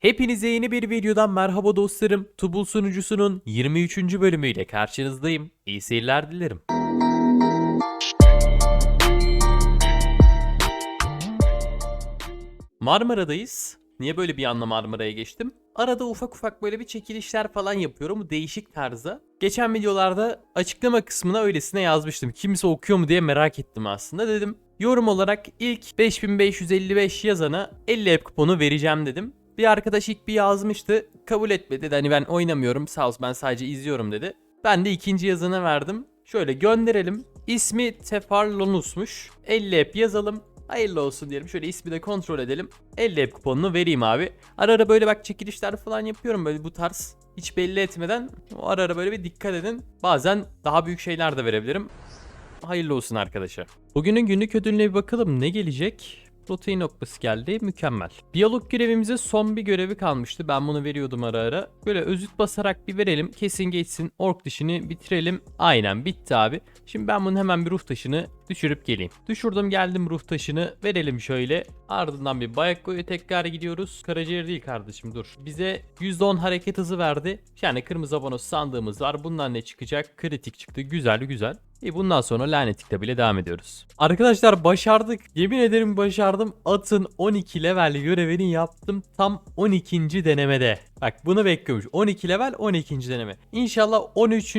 Hepinize yeni bir videodan merhaba dostlarım. Tubul sunucusunun 23. bölümüyle karşınızdayım. İyi seyirler dilerim. Marmara'dayız. Niye böyle bir anda Marmara'ya geçtim? Arada ufak ufak böyle bir çekilişler falan yapıyorum değişik tarzda. Geçen videolarda açıklama kısmına öylesine yazmıştım. Kimse okuyor mu diye merak ettim aslında. Dedim yorum olarak ilk 5555 yazana 50 app kuponu vereceğim dedim. Bir arkadaş ilk bir yazmıştı. Kabul etmedi. Dedi hani ben oynamıyorum. Sağ olsun ben sadece izliyorum dedi. Ben de ikinci yazana verdim. Şöyle gönderelim. İsmi Tefarlonus'muş. 50 app yazalım. Hayırlı olsun diyelim. Şöyle ismi de kontrol edelim. 50 app kuponunu vereyim abi. Ara ara böyle bak çekilişler falan yapıyorum böyle bu tarz. Hiç belli etmeden o ara ara böyle bir dikkat edin. Bazen daha büyük şeyler de verebilirim. Hayırlı olsun arkadaşa. Bugünün günlük ödülüne bir bakalım ne gelecek? Protein noktası geldi. Mükemmel. Biyolog görevimize son bir görevi kalmıştı. Ben bunu veriyordum ara ara. Böyle özüt basarak bir verelim. Kesin geçsin. Ork dişini bitirelim. Aynen bitti abi. Şimdi ben bunun hemen bir ruh taşını düşürüp geleyim. Düşürdüm geldim ruh taşını. Verelim şöyle. Ardından bir Bayako'ya tekrar gidiyoruz. Karaciğer değil kardeşim dur. Bize %10 hareket hızı verdi. Yani kırmızı abonos sandığımız var. Bundan ne çıkacak? Kritik çıktı. Güzel güzel. İyi bundan sonra lanetikte bile devam ediyoruz. Arkadaşlar başardık. Yemin ederim başardım. Atın 12 level görevini yaptım. Tam 12. denemede. Bak bunu bekliyormuş. 12 level 12. deneme. İnşallah 13.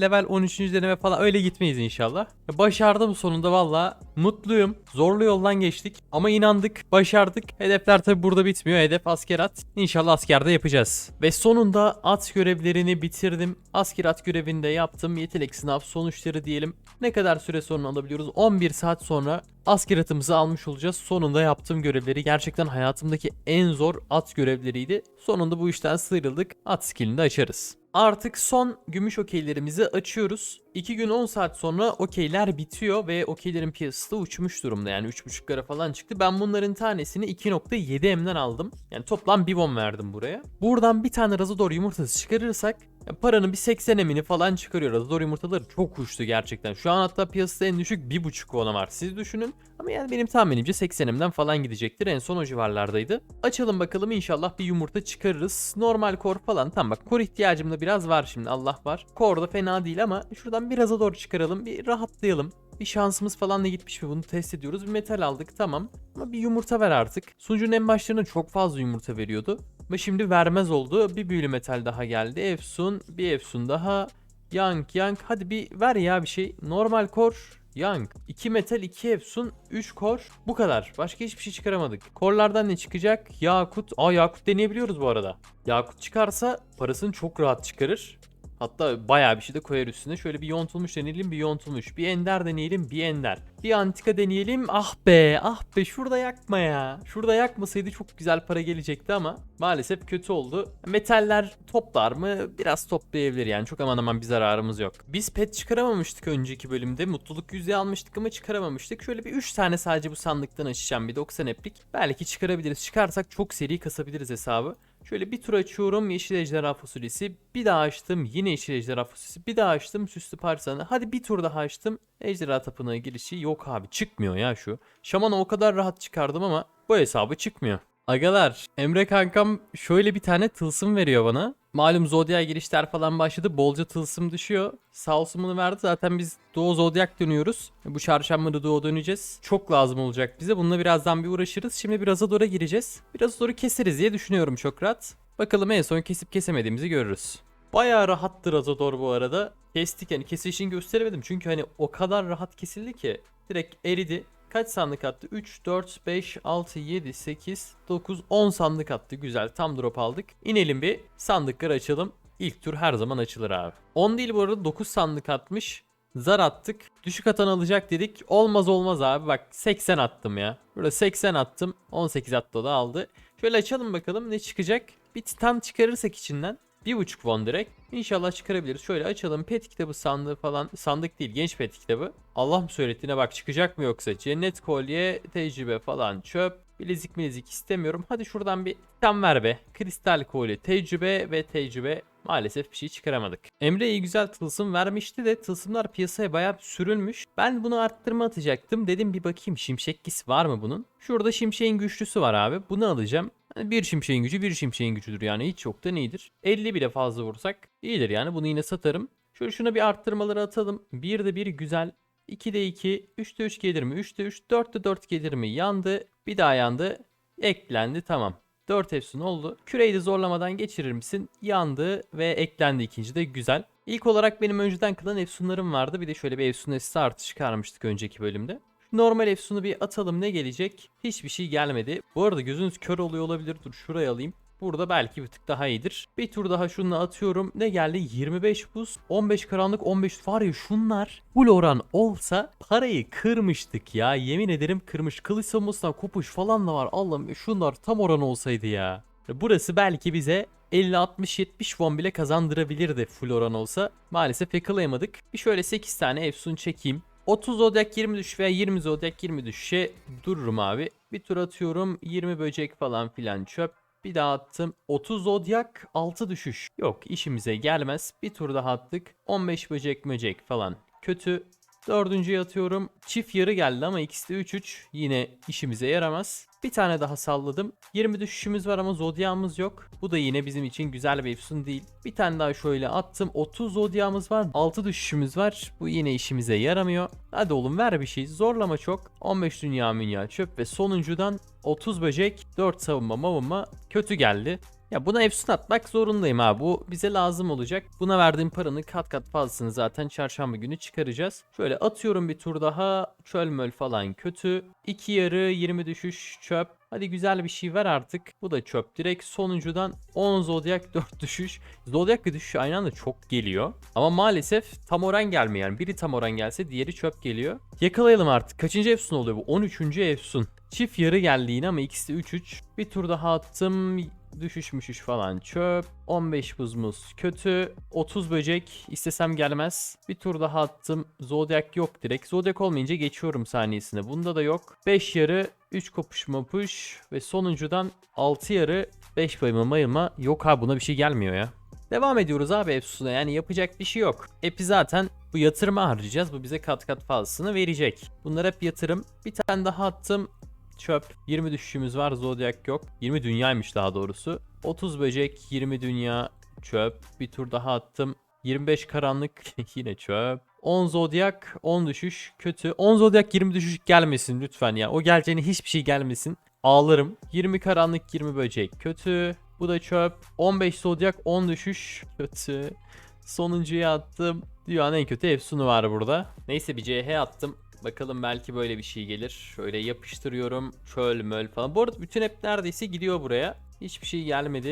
level 13. deneme falan öyle gitmeyiz inşallah. Başardım sonunda valla. Mutluyum. Zorlu yoldan geçtik. Ama inandık. Başardık. Hedefler tabi burada bitmiyor. Hedef asker at. İnşallah askerde yapacağız. Ve sonunda at görevlerini bitirdim. Asker at görevini de yaptım. Yetenek sınav sonuçları diyelim. Ne kadar süre sonra alabiliyoruz? 11 saat sonra asker atımızı almış olacağız. Sonunda yaptığım görevleri gerçekten hayatımdaki en zor at görevleriydi. Sonunda bu işten sıyrıldık. At skillini de açarız. Artık son gümüş okeylerimizi açıyoruz. 2 gün 10 saat sonra okeyler bitiyor ve okeylerin piyasası da uçmuş durumda. Yani 3.5'lara falan çıktı. Ben bunların tanesini 2.7M'den aldım. Yani toplam 1 won verdim buraya. Buradan bir tane Razador yumurtası çıkarırsak paranın bir 80 emini falan çıkarıyor. Razador yumurtaları çok uçtu gerçekten. Şu an hatta piyasada en düşük 1.5 ona var. Siz düşünün. Ama yani benim tahminimce 80 emden falan gidecektir. En son o civarlardaydı. Açalım bakalım inşallah bir yumurta çıkarırız. Normal kor falan. Tamam bak kor ihtiyacım da biraz var şimdi Allah var. Kor da fena değil ama şuradan bir Razador çıkaralım. Bir rahatlayalım. Bir şansımız falan da gitmiş mi bunu test ediyoruz. Bir metal aldık tamam. Ama bir yumurta ver artık. Sunucunun en başlarında çok fazla yumurta veriyordu. Ve şimdi vermez oldu. Bir büyülü metal daha geldi. Efsun, bir Efsun daha. Yank, yank. Hadi bir ver ya bir şey. Normal kor. Yank. 2 metal, 2 Efsun, 3 kor. Bu kadar. Başka hiçbir şey çıkaramadık. Korlardan ne çıkacak? Yakut. Aa Yakut deneyebiliyoruz bu arada. Yakut çıkarsa parasını çok rahat çıkarır. Hatta bayağı bir şey de koyar üstüne. Şöyle bir yontulmuş deneyelim, bir yontulmuş. Bir ender deneyelim, bir ender. Bir antika deneyelim. Ah be, ah be şurada yakma ya. Şurada yakmasaydı çok güzel para gelecekti ama maalesef kötü oldu. Metaller toplar mı? Biraz toplayabilir yani. Çok aman aman bir zararımız yok. Biz pet çıkaramamıştık önceki bölümde. Mutluluk yüzüğü almıştık ama çıkaramamıştık. Şöyle bir 3 tane sadece bu sandıktan açacağım. Bir 90 eplik. Belki çıkarabiliriz. Çıkarsak çok seri kasabiliriz hesabı. Şöyle bir tur açıyorum yeşil ejderha fasulyesi. Bir daha açtım yine yeşil ejderha fasulyesi. Bir daha açtım süslü parçalarını. Hadi bir tur daha açtım. Ejderha tapınağı girişi yok abi çıkmıyor ya şu. Şaman'a o kadar rahat çıkardım ama bu hesabı çıkmıyor. Agalar Emre kankam şöyle bir tane tılsım veriyor bana. Malum Zodya girişler falan başladı. Bolca tılsım düşüyor. Sağ olsun bunu verdi. Zaten biz Doğu Zodyak dönüyoruz. Bu çarşamba da Doğu döneceğiz. Çok lazım olacak bize. Bununla birazdan bir uğraşırız. Şimdi biraz Azador'a gireceğiz. Biraz Azador'u keseriz diye düşünüyorum çok rahat. Bakalım en son kesip kesemediğimizi görürüz. Bayağı rahattır Azador bu arada. Kestik yani kesişini gösteremedim. Çünkü hani o kadar rahat kesildi ki. Direkt eridi. Kaç sandık attı? 3, 4, 5, 6, 7, 8, 9, 10 sandık attı. Güzel tam drop aldık. İnelim bir sandıkları açalım. İlk tur her zaman açılır abi. 10 değil bu arada 9 sandık atmış. Zar attık. Düşük atan alacak dedik. Olmaz olmaz abi. Bak 80 attım ya. Burada 80 attım. 18 attı da aldı. Şöyle açalım bakalım ne çıkacak. Bir titan çıkarırsak içinden. Bir buçuk won direkt. İnşallah çıkarabiliriz. Şöyle açalım. Pet kitabı sandığı falan. Sandık değil. Genç pet kitabı. Allah mı söylettiğine bak çıkacak mı yoksa. Cennet kolye, tecrübe falan çöp. Bilezik bilezik istemiyorum. Hadi şuradan bir tam ver be. Kristal kolye, tecrübe ve tecrübe. Maalesef bir şey çıkaramadık. Emre iyi güzel tılsım vermişti de tılsımlar piyasaya bayağı sürülmüş. Ben bunu arttırma atacaktım. Dedim bir bakayım şimşek gis var mı bunun? Şurada şimşeğin güçlüsü var abi. Bunu alacağım. Bir şimşeğin gücü bir şimşeğin gücüdür yani hiç yoktan iyidir. 50 bile fazla vursak iyidir yani bunu yine satarım. Şöyle şuna bir arttırmaları atalım. 1'de 1 güzel. 2'de 2, 3'te 3 gelir mi? 3'te 3, 4'te 4 gelir mi? Yandı. Bir daha yandı. Eklendi tamam. 4 efsun oldu. Küreyi de zorlamadan geçirir misin? Yandı ve eklendi ikinci de güzel. İlk olarak benim önceden kalan efsunlarım vardı. Bir de şöyle bir efsun nesli artı çıkarmıştık önceki bölümde. Normal efsunu bir atalım ne gelecek? Hiçbir şey gelmedi. Bu arada gözünüz kör oluyor olabilir. Dur şuraya alayım. Burada belki bir tık daha iyidir. Bir tur daha şununla atıyorum. Ne geldi? 25 buz, 15 karanlık, 15 var ya şunlar full oran olsa parayı kırmıştık ya. Yemin ederim kırmış. Kılıç savunmasından kopuş falan da var. Allah'ım şunlar tam oran olsaydı ya. Burası belki bize 50-60-70 won bile kazandırabilirdi full oran olsa. Maalesef yakalayamadık. Bir şöyle 8 tane Efsun çekeyim. 30 zodyak 20 düş veya 20 zodyak 20 düşüşe dururum abi. Bir tur atıyorum 20 böcek falan filan çöp. Bir daha attım. 30 zodyak 6 düşüş. Yok işimize gelmez. Bir tur daha attık. 15 böcek möcek falan. Kötü. Dördüncüye atıyorum. Çift yarı geldi ama ikisi de 3-3. Yine işimize yaramaz. Bir tane daha salladım. 20 düşüşümüz var ama zodyağımız yok. Bu da yine bizim için güzel bir efsun değil. Bir tane daha şöyle attım. 30 zodyağımız var. 6 düşüşümüz var. Bu yine işimize yaramıyor. Hadi oğlum ver bir şey. Zorlama çok. 15 dünya münya çöp ve sonuncudan 30 böcek, 4 savunma mavunma kötü geldi. Ya buna efsun atmak zorundayım abi. Bu bize lazım olacak. Buna verdiğim paranın kat kat fazlasını zaten çarşamba günü çıkaracağız. Şöyle atıyorum bir tur daha. Çöl möl falan kötü. 2 yarı 20 düşüş çöp. Hadi güzel bir şey ver artık. Bu da çöp. Direkt sonuncudan 10 zodyak 4 düşüş. Zodyak ve düşüş aynı anda çok geliyor. Ama maalesef tam oran gelmiyor. Yani biri tam oran gelse diğeri çöp geliyor. Yakalayalım artık. Kaçıncı efsun oluyor bu? 13. efsun. Çift yarı geldi yine ama ikisi de 3-3. Bir tur daha attım. Düşüş müşüş falan çöp. 15 buzmuz kötü. 30 böcek istesem gelmez. Bir tur daha attım. Zodyak yok direkt. Zodyak olmayınca geçiyorum saniyesine. Bunda da yok. 5 yarı 3 kopuş mapuş ve sonuncudan 6 yarı 5 bayılma bayılma. Yok abi buna bir şey gelmiyor ya. Devam ediyoruz abi Epsus'una yani yapacak bir şey yok. Epi zaten bu yatırıma harcayacağız. Bu bize kat kat fazlasını verecek. Bunlar hep yatırım. Bir tane daha attım. Çöp. 20 düşüşümüz var. Zodyak yok. 20 dünyaymış daha doğrusu. 30 böcek. 20 dünya. Çöp. Bir tur daha attım. 25 karanlık. Yine çöp. 10 zodyak. 10 düşüş. Kötü. 10 zodyak 20 düşüş gelmesin lütfen ya. O geleceğine hiçbir şey gelmesin. Ağlarım. 20 karanlık 20 böcek. Kötü. Bu da çöp. 15 zodyak 10 düşüş. Kötü. Sonuncuya attım. Dünyanın en kötü Efsun'u var burada. Neyse bir CH attım. Bakalım belki böyle bir şey gelir. Şöyle yapıştırıyorum. Çöl möl falan. Bu arada bütün hep neredeyse gidiyor buraya. Hiçbir şey gelmedi.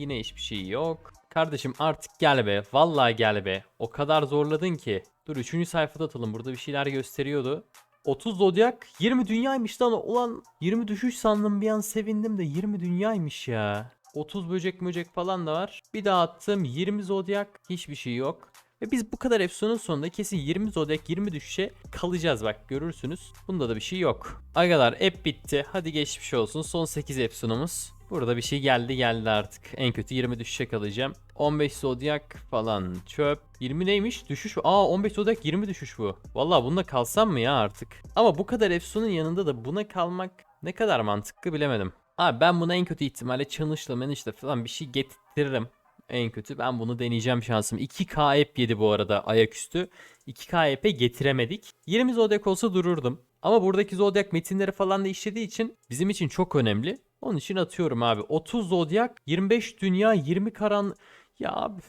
Yine hiçbir şey yok. Kardeşim artık gel be. Vallahi gel be. O kadar zorladın ki. Dur 3. sayfada atalım. Burada bir şeyler gösteriyordu. 30 zodyak 20 dünyaymış lan. Ulan 20 düşüş sandım bir an sevindim de 20 dünyaymış ya. 30 böcek möcek falan da var. Bir daha attım 20 zodyak hiçbir şey yok. Ve biz bu kadar efsunun sonunda kesin 20 zodyak 20 düşüşe kalacağız bak görürsünüz. Bunda da bir şey yok. Agalar ep bitti. Hadi geçmiş olsun. Son 8 efsunumuz. Burada bir şey geldi geldi artık. En kötü 20 düşüşe kalacağım. 15 zodyak falan çöp. 20 neymiş? Düşüş. Aa 15 zodyak 20 düşüş bu. Vallahi bunda kalsam mı ya artık? Ama bu kadar efsunun yanında da buna kalmak ne kadar mantıklı bilemedim. Abi ben buna en kötü ihtimalle çalışla menişle falan bir şey getiririm. En kötü ben bunu deneyeceğim şansım. 2K ep yedi bu arada ayaküstü. 2K ep'e getiremedik. 20 zodyak olsa dururdum. Ama buradaki zodyak metinleri falan da işlediği için bizim için çok önemli. Onun için atıyorum abi. 30 zodyak, 25 dünya, 20 karan... Ya abi,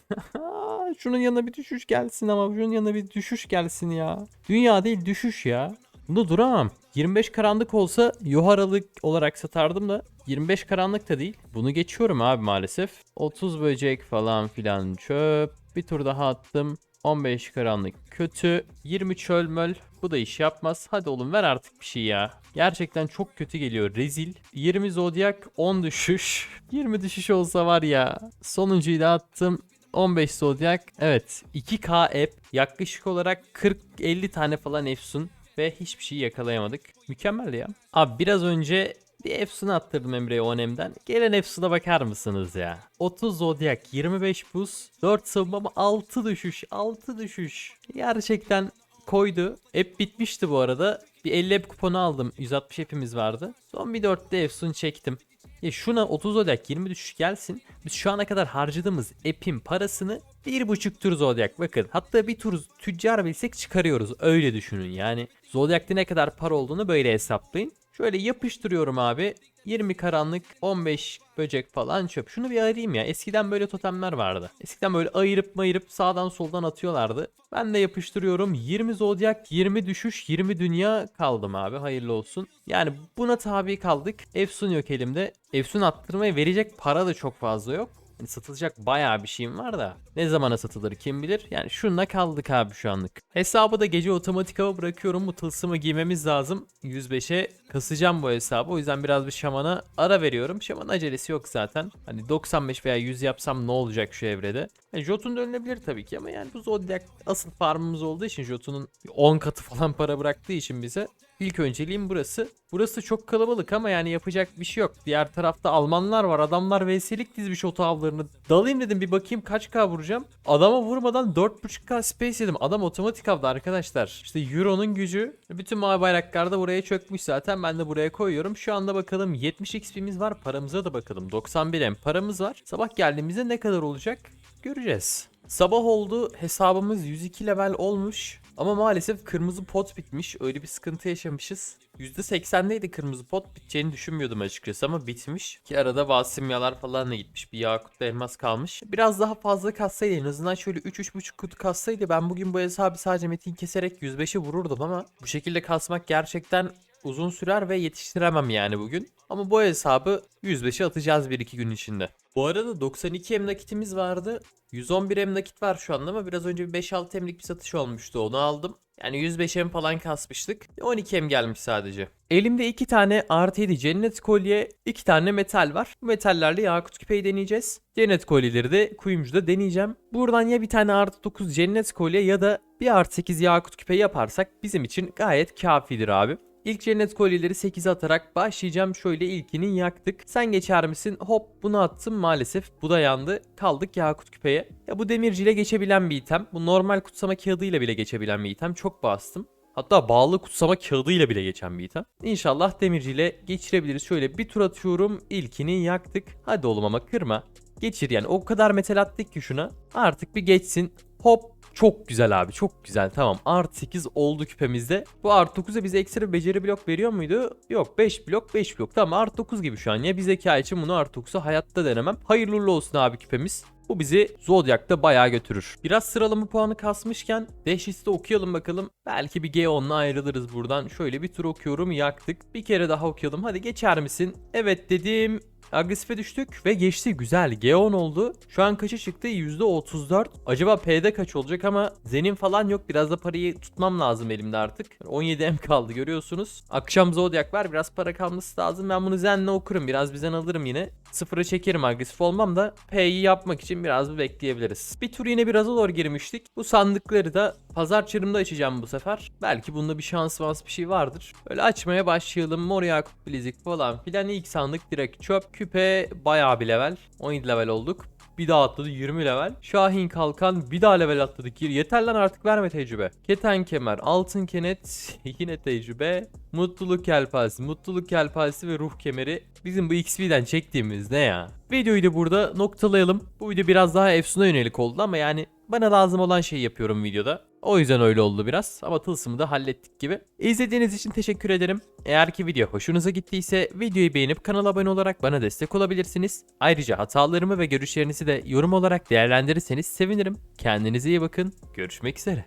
şunun yanına bir düşüş gelsin ama şunun yanına bir düşüş gelsin ya. Dünya değil düşüş ya. Bunda duramam. 25 karanlık olsa yuharalık olarak satardım da 25 karanlık da değil. Bunu geçiyorum abi maalesef. 30 böcek falan filan çöp. Bir tur daha attım. 15 karanlık kötü. 20 çöl möl. Bu da iş yapmaz. Hadi oğlum ver artık bir şey ya. Gerçekten çok kötü geliyor. Rezil. 20 zodyak 10 düşüş. 20 düşüş olsa var ya. Sonuncuyu da attım. 15 zodyak. Evet. 2K app. Yaklaşık olarak 40-50 tane falan efsun. Ve hiçbir şey yakalayamadık. Mükemmel ya. Abi biraz önce bir Efsun'u attırdım Emre'ye Onem'den. Gelen Efsun'a bakar mısınız ya? 30 Zodyak, 25 buz, 4 savunma 6 düşüş, 6 düşüş. Gerçekten koydu. Hep bitmişti bu arada. Bir 50 hep kuponu aldım. 160 hepimiz vardı. Son bir 4'te Efsun çektim. Ya şuna 30 zodyak 20 düşüş gelsin. Biz şu ana kadar harcadığımız app'in parasını bir buçuk tur zodyak bakın. Hatta bir tur tüccar bilsek çıkarıyoruz. Öyle düşünün yani. Zodyak'ta ne kadar para olduğunu böyle hesaplayın. Şöyle yapıştırıyorum abi. 20 karanlık, 15 böcek falan çöp. Şunu bir arayayım ya. Eskiden böyle totemler vardı. Eskiden böyle ayırıp mayırıp sağdan soldan atıyorlardı. Ben de yapıştırıyorum. 20 zodyak, 20 düşüş, 20 dünya kaldım abi. Hayırlı olsun. Yani buna tabi kaldık. Efsun yok elimde. Efsun attırmaya verecek para da çok fazla yok. Hani satılacak bayağı bir şeyim var da ne zamana satılır kim bilir. Yani şununla kaldık abi şu anlık. Hesabı da gece otomatik hava bırakıyorum. Bu tılsımı giymemiz lazım. 105'e kasacağım bu hesabı. O yüzden biraz bir şamana ara veriyorum. Şaman acelesi yok zaten. Hani 95 veya 100 yapsam ne olacak şu evrede? Yani Jotun dönülebilir tabii ki ama yani bu Zodiac asıl farmımız olduğu için Jotun'un 10 katı falan para bıraktığı için bize İlk önceliğim burası. Burası çok kalabalık ama yani yapacak bir şey yok. Diğer tarafta Almanlar var. Adamlar VS'lik dizmiş oto avlarını. Dalayım dedim bir bakayım kaç K vuracağım. Adama vurmadan 4.5K space yedim. Adam otomatik avdı arkadaşlar. İşte Euro'nun gücü. Bütün mavi bayraklar da buraya çökmüş zaten. Ben de buraya koyuyorum. Şu anda bakalım 70 XP'miz var. Paramıza da bakalım. 91 M paramız var. Sabah geldiğimizde ne kadar olacak? Göreceğiz. Sabah oldu. Hesabımız 102 level olmuş. Ama maalesef kırmızı pot bitmiş. Öyle bir sıkıntı yaşamışız. %80'deydi kırmızı pot. Biteceğini düşünmüyordum açıkçası ama bitmiş. Ki arada bazı simyalar falan da gitmiş. Bir yakut da elmas kalmış. Biraz daha fazla kassaydı en azından şöyle 3-3.5 kutu kassaydı ben bugün bu hesabı sadece metin keserek 105'e vururdum ama bu şekilde kasmak gerçekten uzun sürer ve yetiştiremem yani bugün. Ama bu hesabı 105'e atacağız 1-2 gün içinde. Bu arada 92 em nakitimiz vardı. 111 em nakit var şu anda ama biraz önce bir 5-6 emlik bir satış olmuştu onu aldım. Yani 105 em falan kasmıştık. 12 em gelmiş sadece. Elimde 2 tane artı 7 cennet kolye, 2 tane metal var. Bu metallerle yakut küpeyi deneyeceğiz. Cennet kolyeleri de kuyumcuda deneyeceğim. Buradan ya bir tane artı 9 cennet kolye ya da bir artı 8 yakut küpe yaparsak bizim için gayet kafidir abi. İlk cennet kolyeleri 8'e atarak başlayacağım. Şöyle ilkini yaktık. Sen geçer misin? Hop bunu attım maalesef. Bu da yandı. Kaldık yakut küpeye. Ya bu demirciyle geçebilen bir item. Bu normal kutsama kağıdıyla bile geçebilen bir item. Çok bastım. Hatta bağlı kutsama kağıdıyla bile geçen bir item. İnşallah demirciyle geçirebiliriz. Şöyle bir tur atıyorum. İlkini yaktık. Hadi oğlum ama kırma. Geçir yani o kadar metal attık ki şuna. Artık bir geçsin. Hop çok güzel abi çok güzel tamam artı 8 oldu küpemizde. Bu artı 9'a bize ekstra bir beceri blok veriyor muydu? Yok 5 blok 5 blok tamam artı 9 gibi şu an ya bir zeka için bunu artı 9'a hayatta denemem. Hayırlı olsun abi küpemiz. Bu bizi Zodiac'ta bayağı götürür. Biraz sıralama puanı kasmışken Dehşit'i okuyalım bakalım. Belki bir G10'la ayrılırız buradan. Şöyle bir tur okuyorum yaktık. Bir kere daha okuyalım. Hadi geçer misin? Evet dedim. Agresife düştük ve geçti güzel G10 oldu. Şu an kaça çıktı? %34. Acaba P'de kaç olacak ama Zenin falan yok. Biraz da parayı tutmam lazım elimde artık. 17 M kaldı görüyorsunuz. Akşam Zodiac var biraz para kalması lazım. Ben bunu Zen'le okurum. Biraz bizden alırım yine. Sıfıra çekerim agresif olmam da P'yi yapmak için biraz bir bekleyebiliriz. Bir tur yine biraz zor girmiştik. Bu sandıkları da pazar çarımda açacağım bu sefer. Belki bunda bir şans vans bir şey vardır. Öyle açmaya başlayalım. Mor Yakup Bilezik falan filan. ilk sandık direkt çöp. Küpe bayağı bir level. 17 level olduk. Bir daha atladı 20 level. Şahin Kalkan bir daha level atladık. Yeter lan artık verme tecrübe. Keten kemer, altın kenet, yine tecrübe. Mutluluk kelpazesi, mutluluk kelpazesi ve ruh kemeri. Bizim bu XP'den çektiğimiz ne ya? Videoyu da burada noktalayalım. Bu video biraz daha Efsun'a yönelik oldu ama yani bana lazım olan şeyi yapıyorum videoda. O yüzden öyle oldu biraz ama tılsımı da hallettik gibi. İzlediğiniz için teşekkür ederim. Eğer ki video hoşunuza gittiyse videoyu beğenip kanala abone olarak bana destek olabilirsiniz. Ayrıca hatalarımı ve görüşlerinizi de yorum olarak değerlendirirseniz sevinirim. Kendinize iyi bakın. Görüşmek üzere.